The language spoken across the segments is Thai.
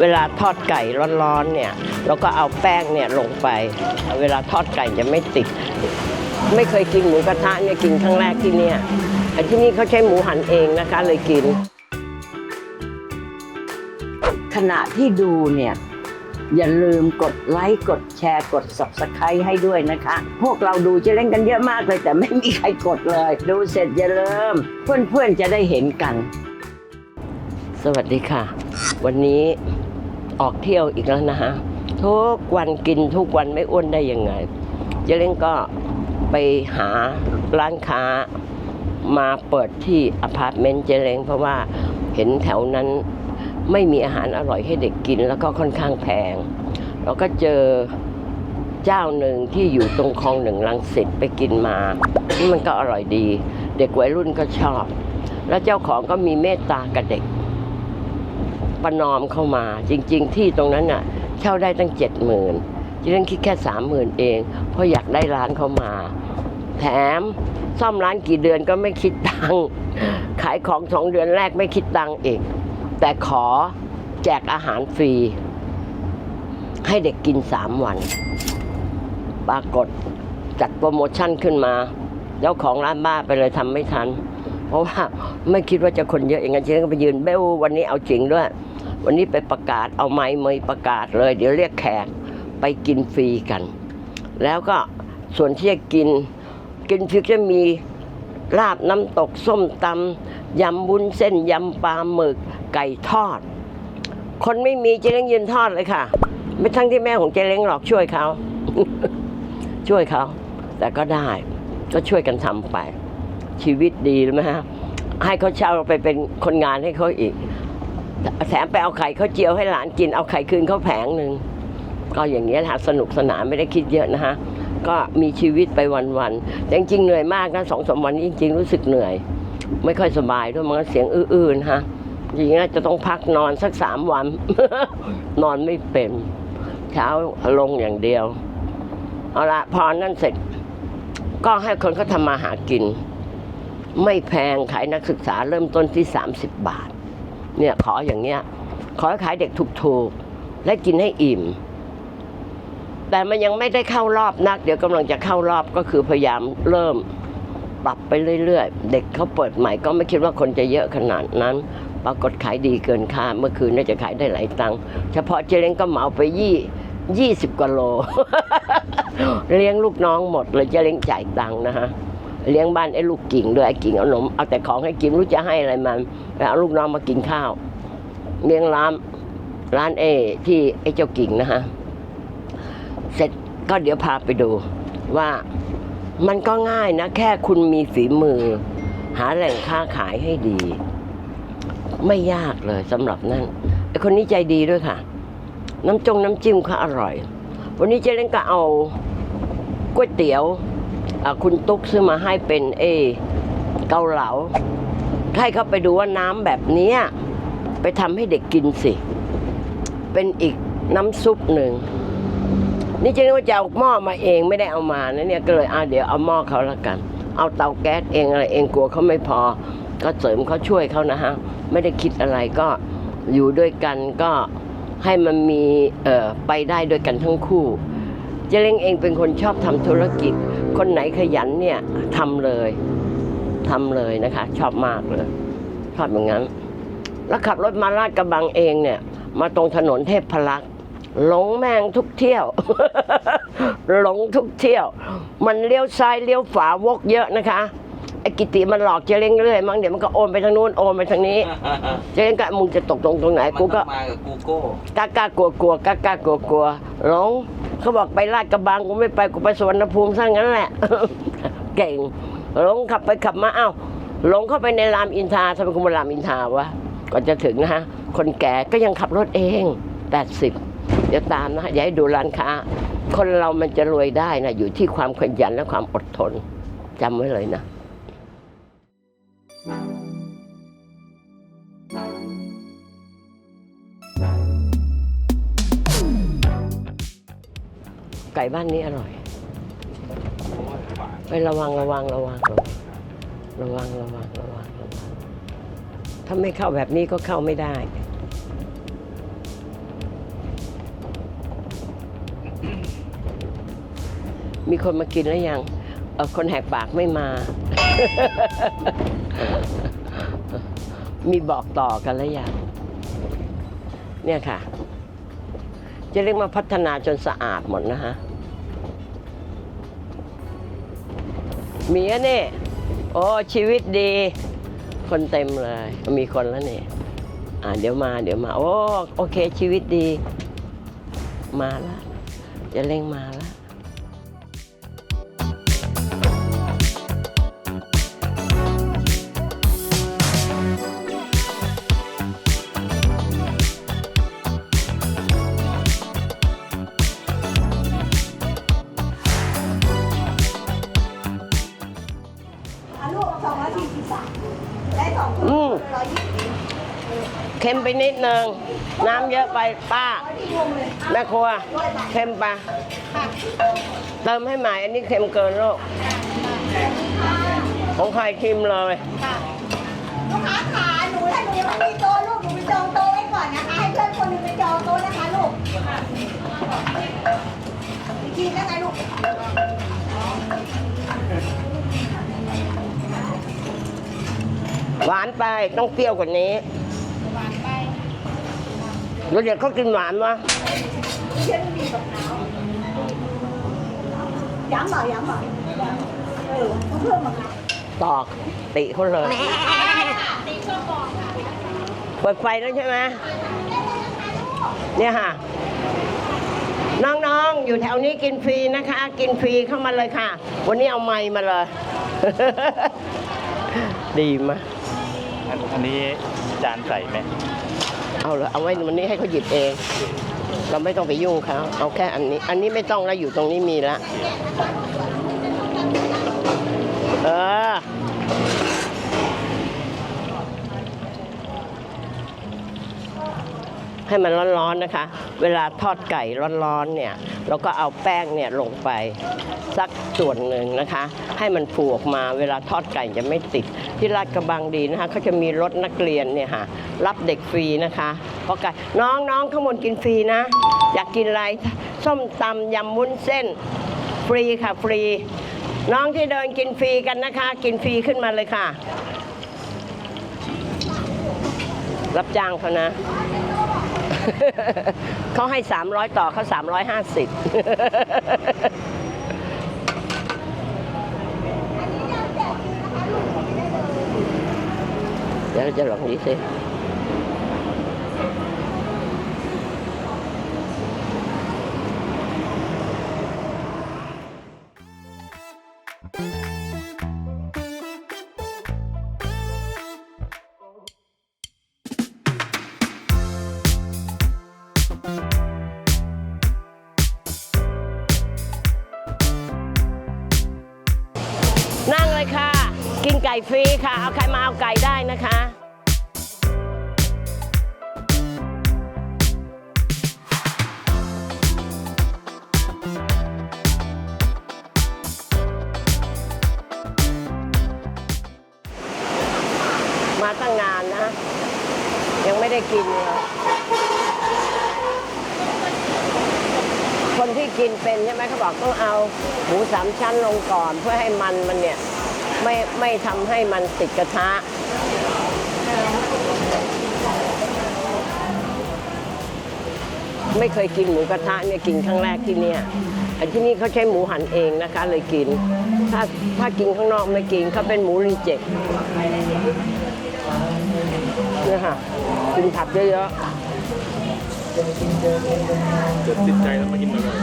เวลาทอดไก่ร้อนๆเนี่ยเราก็เอาแป้งเนี่ยลงไป เวลาทอดไก่จะไม่ติด ไม่เคยกินหมูกระทะเนี่ยกินครั้งแรกที่เนี่ยแต่ที่นี่เขาใช้หมูหันเองนะคะเลยกิน ขณะที่ดูเนี่ยอย่าลืมกดไลค์กดแชร์กด subscribe ให้ด้วยนะคะ พวกเราดูเจะเล่นกันเยอะมากเลย แต่ไม่มีใครกดเลย ดูเสร็จอย่าลืมเพื่อนๆจะได้เห็นกัน สวัสดีค่ะ วันนี้ ออกเที่ยวอีกแล้วนะฮะทุกวันกินทุกวันไม่อ้วนได้ยังไงเจเล้งก็ไปหาร้านค้ามาเปิดที่อพาร์ตเมนต์เจเล้งเพราะว่าเห็นแถวนั้นไม่มีอาหารอร่อยให้เด็กกินแล้วก็ค่อนข้างแพงแล้วก็เจอเจ้าหนึ่งที่อยู่ตรงคลองหนึ่งลังสิตไปกินมามันก็อร่อยดี เด็กวัยรุ่นก็ชอบ แล้วเจ้าของก็มีเมตตากับเด็ก ประนอมเข้ามา จริง ๆ ที่ตรงนั้นน่ะ เช่าได้ตั้งเจ็ดหมื่นจิเล่นคิดแค่สามหมื่นเอง เพราะอยากได้ร้านเข้ามา แถมซ่อมร้านกี่เดือนก็ไม่คิดตังค์ขายของสองเดือนแรกไม่คิดตังค์อีก แต่ขอแจกอาหารฟรี ให้เด็กกินสามวัน ปรากฏจัดโปรโมชั่นขึ้นมา เจ้าของร้านบ้าไปเลยทำไม่ทัน เพราะว่าไม่คิดว่าจะคนเยอะอย่างนั้นเจ๊ก็ไปยืนเบลวันนี้เอาจริงด้วย วันนี้ไปประกาศเอาไม้เมยประกาศเลย เดี๋ยวเรียกแขกไปกินฟรีกัน แล้วก็ส่วนที่จะกินกินฟรีจะมีลาบน้ำตกส้มตำยำบุ้นเส้นยำปลาหมึกไก่ทอด คนไม่มีเจเล้งยืนทอดเลยค่ะ ไม่ทั้งที่แม่ของเจเล้งหรอกช่วยเขาช่วยเขา แต่ก็ได้ก็ช่วยกันทำไป ชีวิตดีเลยไหมฮะให้เขาเช่าไปเป็นคนงานให้เขาอีก แถมไปเอาไข่เขาเจียวให้หลานกินเอาไข่คืนเขาแผงหนึ่งก็อย่างเงี้ยนะสนุกสนานไม่ได้คิดเยอะนะฮะก็มีชีวิตไปวันๆแต่จริงๆเหนื่อยมากนะสองสามวันนี้จริง ๆ รู้สึกเหนื่อย ไม่ค่อยสบายด้วยมันก็เสียงอื้อๆนะฮะอย่างเงี้ยจะต้องพักนอนสักสามวัน นอนไม่เป็นเช้าลงอย่างเดียว เอาละพอนั่นเสร็จ ก็ให้คนเขาทำมาหากิน ไม่แพงขายนักศึกษาเริ่มต้นที่ 30 บาท เนี่ยขออย่างเงี้ย ขอขายเด็กถูกๆ และกินให้อิ่ม แต่มันยังไม่ได้เข้ารอบนัก เดี๋ยวกำลังจะเข้ารอบก็คือพยายามเริ่มปรับไปเรื่อยๆ เด็กเขาเปิดใหม่ก็ไม่คิดว่าคนจะเยอะขนาดนั้น ปรากฏขายดีเกินคาดเมื่อคืนน่าจะขายได้หลายตังค์เฉพาะเจเล้งก็เหมาไปยี่ยี่สิบกว่าโล เลี้ยงลูกน้องหมดเลยเจเล้งจ่ายตังค์นะฮะ เลี้ยงบ้านไอ้ลูกกิ่งด้วยไอ้กิ่งเอาหนมเอาแต่ของให้กินรู้จะให้อะไรมันแล้วเอาลูกน้องมากินข้าว เลี้ยงร้านร้านเอที่ไอ้เจ้ากิ่งนะฮะเสร็จก็เดี๋ยวพาไปดูว่ามันก็ง่ายนะ แค่คุณมีฝีมือ หาแหล่งค้าขายให้ดี ไม่ยากเลยสำหรับนั่นไอคนนี้ใจดีด้วยค่ะ น้ำจงน้ำจิ้มเขาอร่อย วันนี้เจ๊เล้งก็เอาก๋วยเตี๋ยว คุณตุ๊กซื้อมาให้เป็นเอเกาเหลาให้เขาไปดูว่าน้ำแบบนี้ไปทำให้เด็กกินสิ เป็นอีกน้ำซุปหนึ่ง นี่เจ๊ว่าจะเอาหม้อมาเองไม่ได้เอามานะเนี่ยก็เลยอ่าเดี๋ยวเอาหม้อเขาละกัน เอาเตาแก๊สเองอะไรเองกลัวเขาไม่พอ ก็เสริมเขาช่วยเขานะฮะ ไม่ได้คิดอะไรก็อยู่ด้วยกันก็ให้มันมีเออไปได้ด้วยกันทั้งคู่เจเล้งเองเป็นคนชอบทำธุรกิจ คนไหนขยันเนี่ยทำเลยทำเลยนะคะ ชอบมากเลย ชอบอย่างนั้น แล้วขับรถมาลาดกระบังเองเนี่ย มาตรงถนนเทพพลักษ์หลงแมงทุกเที่ยว หลงทุกเที่ยว มันเลี้ยวซ้ายเลี้ยวฝาวกเยอะนะคะ อ้กิติมันหลอกเจเล้งเรื่อยมั้งเดี๋ยวมันก็โอนไปทางนู้นโอนไปทางนี้ เจเล้งก็มึงจะตกตรงตรงไหนกูก็มากับกูโก้กล้ากล้ากลัวกลัวกล้ากล้ากลัวกลัวหลงเขาบอกไปลาดกระบังกูไม่ไปกูไปสวรรณภูมิซะงั้นแหละ เก่งหลงขับไปขับมาเอ้าหลงเข้าไปในรามอินทราทำไมกูมารามอินทราวะก่อนจะถึงนะฮะ คนแก่ก็ยังขับรถเองแปดสิบเดี๋ยวตามนะฮะอย่าให้ดูร้านค้า คนเรามันจะรวยได้นะอยู่ที่ความขยันและความอดทนจำไว้เลยนะ ไก่บ้านนี้อร่อยไประวังระวังระวังระวังระวังระวังระวังถ้าไม่เข้าแบบนี้ก็เข้าไม่ได้มีคนมากินแล้วยัง คนแหกปากไม่มา มีบอกต่อกันแล้วยัง เนี่ยค่ะ จะเรียกมาพัฒนาจนสะอาดหมดนะฮะ มีอะเนี่ยโอ้ชีวิตดี คนเต็มเลย มีคนแล้วเนี่ยอ่าเดี๋ยวมาเดี๋ยวมา โอ้โอเคชีวิตดี มาละจะเร่งมาแล้วอะ เค็มไปนิดนึงน้ำเยอะไปป้าแม่ครัวเค็มไปเติมให้ใหม่อันนี้เค็มเกินโลกของใครชิมเลย ไป ต้องเปรี้ยวกว่านี้หวานไปแล้วเดี๋ยวเขากินหวานวะเชื่อมีกับน้ำย้ำหน่อยย้ำหน่อยเออต้องเพิ่มมะนาวตอกติเขาเลยตีเพิ่มบอกค่ะเปิดไฟแล้วใช่ไหมเนี่ยค่ะ น้องๆ อยู่แถวนี้กินฟรีนะคะ กินฟรีเข้ามาเลยค่ะ วันนี้เอาไม้มาเลย ดีมาก อันอันนี้จานใส่ไหมเอาเลยเอาไว้วันนี้ให้เขาหยิบเอง เราไม่ต้องไปยุ่งเขาเอาแค่อันนี้ อันนี้ไม่ต้องแล้วอยู่ตรงนี้มีแล้วเออ ให้มันร้อนๆนะคะ เวลาทอดไก่ร้อนๆเนี่ยเราก็เอาแป้งเนี่ยลงไปสักส่วนหนึ่งนะคะ ให้มันฟูกมาเวลาทอดไก่จะไม่ติด ที่ลาดกระบังดีนะคะเขาจะมีรถนักเรียนเนี่ยค่ะรับเด็กฟรีนะคะเพราะไก่น้องน้องข้างบนกินฟรีนะ อยากกินอะไรส้มตำยำวุ้นเส้นฟรีค่ะฟรี น้องที่เดินกินฟรีกันนะคะ กินฟรีขึ้นมาเลยค่ะ รับจ้างเขานะ เขาให้ 300 ต่อเขา350เดี๋ยวจะลองดีสิ กินไก่ฟรีค่ะ เอาใครมาเอาไก่ได้นะคะมาตั้งนานนะ ยังไม่ได้กินเลยคนที่กินเป็นใช่ไหมเขาบอกต้องเอาหมูสามชั้นลงก่อนเพื่อให้มันมันเนี่ย ไม่ไม่ทำให้มันติดกระทะ ไม่เคยกินหมูกระทะเนี่ยกินครั้งแรกที่เนี่ยอันที่นี่เขาใช้หมูหันเองนะคะ เลยกิน ถ้าถ้ากินข้างนอกไม่กินเขาเป็นหมูรีเจ็คเนี่ยค่ะกินผักเยอะจะติดใจแล้วมากินมาเลย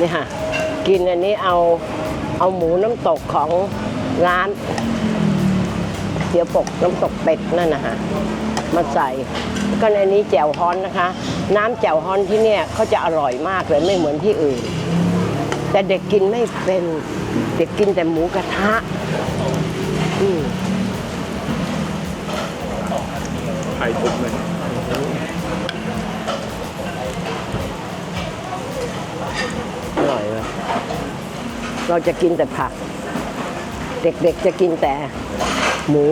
นี่ค่ะ กินอันนี้เอาเอาหมูน้ำตกของร้านเสียปกน้ำตกเป็ดนั่นนะคะมาใส่ก็ในนี้แจ่วฮ้อนนะคะ น้ำแจ่วฮ้อนที่เนี่ยเขาจะอร่อยมากเลยไม่เหมือนที่อื่น แต่เด็กกินไม่เป็นเด็กกินแต่หมูกระทะอืมไข่ทุบเลย อร่อยเลย เราจะกินแต่ผัก เด็กๆจะกินแต่หมู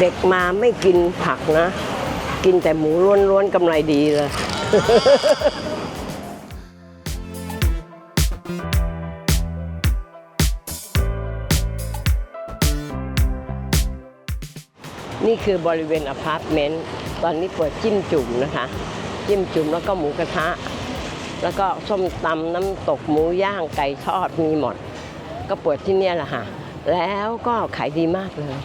เด็กมาไม่กินผักนะ กินแต่หมูล้วนๆกำไรดีเลยนี่คือบริเวณอพาร์ตเมนต์ ตอนนี้เปิดจิ้มจุ่มนะคะ จิ้มจุ่มแล้วก็หมูกระทะ แล้วก็ส้มตำน้ำตกหมูย่างไก่ทอดมีหมด ก็เปิดที่เนี่ยแหละค่ะแล้วก็ขายดีมากเลย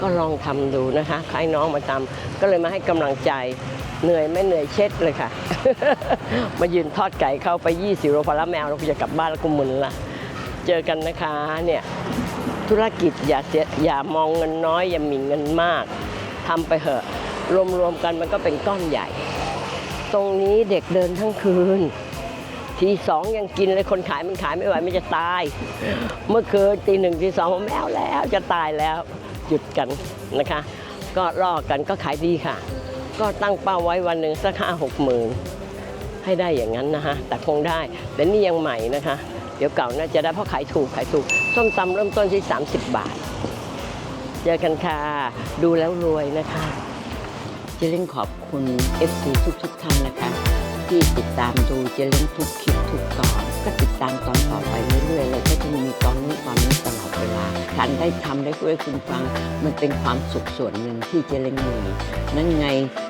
ก็ลองทำดูนะคะใครน้องมาทำก็เลยมาให้กำลังใจเหนื่อยไม่เหนื่อยเช็ดเลยค่ะ มายืนทอดไก่เข้าไป20โลพอแล้วแมวเราจะกลับบ้านแล้วก็มึนละเจอกันนะคะเนี่ยธุรกิจอย่าเสียอย่ามองเงินน้อย อย่าหมิ่นเงินมากทำไปเถอะ รวมๆกันมันก็เป็นก้อนใหญ่ ตรงนี้เด็กเดินทั้งคืน ทีสองยังกินเลยคนขายมันขายไม่ไหวมันจะตาย เมื่อคืนตีหนึ่งตีสองผมแมวแล้วจะตายแล้วหยุดกันนะคะ ก็รอกันก็ขายดีค่ะ ก็ตั้งเป้าไว้วันหนึ่งสักห้าหกหมื่นให้ได้อย่างนั้นนะคะแต่คงได้แต่นี่ยังใหม่นะคะ เดี๋ยวเก่าน่าจะได้เพราะขายถูกขายถูกส้มตำเริ่มต้นที่ 30 บาท เจอกันค่ะ ดูแล้วรวยนะคะ เจเล้งขอบคุณ FC ทุกทุกท่านนะคะ ที่ติดตามดูเจเล้งทุกคลิปทุกตอน ก็ติดตามตอนต่อไปเรื่อยๆเลยก็จะมีตอนนี้ตอนนี้ตลอดเวลาการได้ทำได้คุยคุณฟัง มันเป็นความสุขส่วนหนึ่งที่เจเล้งมีนั่นไง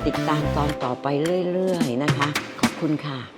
ติดตามตอนต่อไปเรื่อยๆนะคะ ขอบคุณค่ะ